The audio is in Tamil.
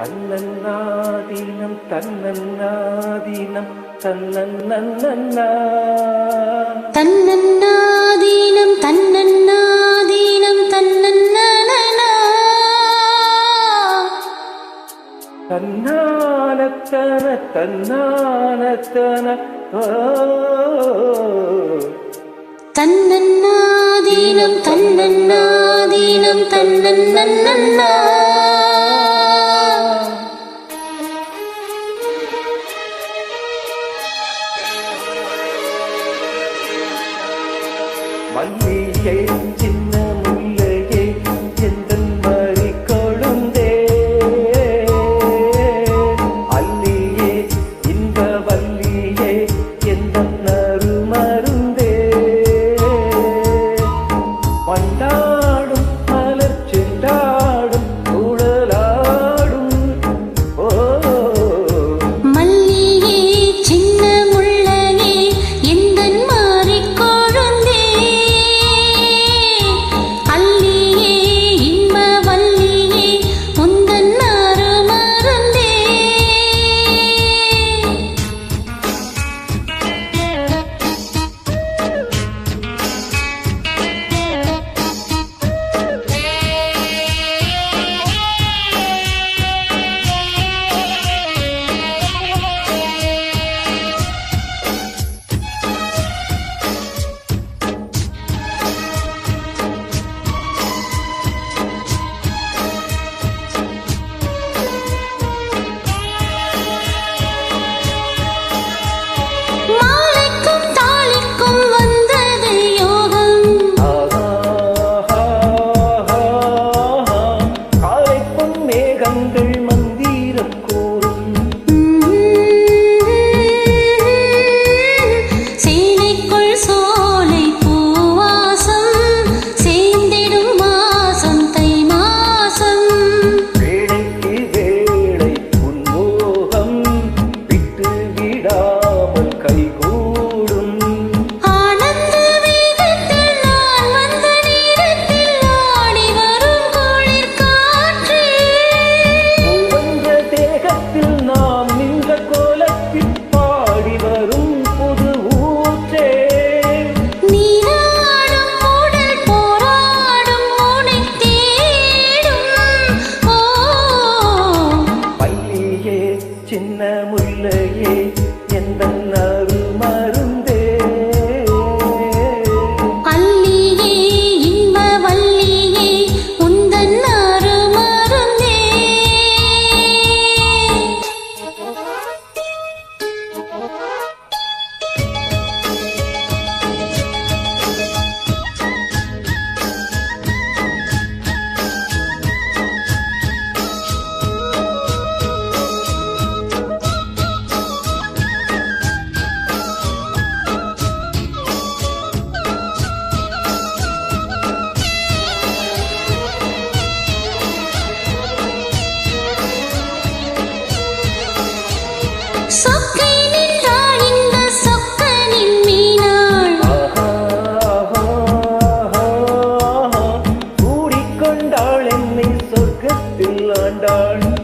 தன்னன்னாதீனம் தன்னன்னாதீனம் தன்னன்னா தன்னன்னாதீனம் தன்னன்னாதீனம் தன்னன்னா தன்னானத்தன தன்னானத்தன. தன்னன்னாதீனம் தன்னன்னாதீனம் தன்னன்னா மல்லிகை சின்ன முல்லையை எந்தன் மறி கொழுந்தே அல்லியே இன்ப வல்லியே Oh, learned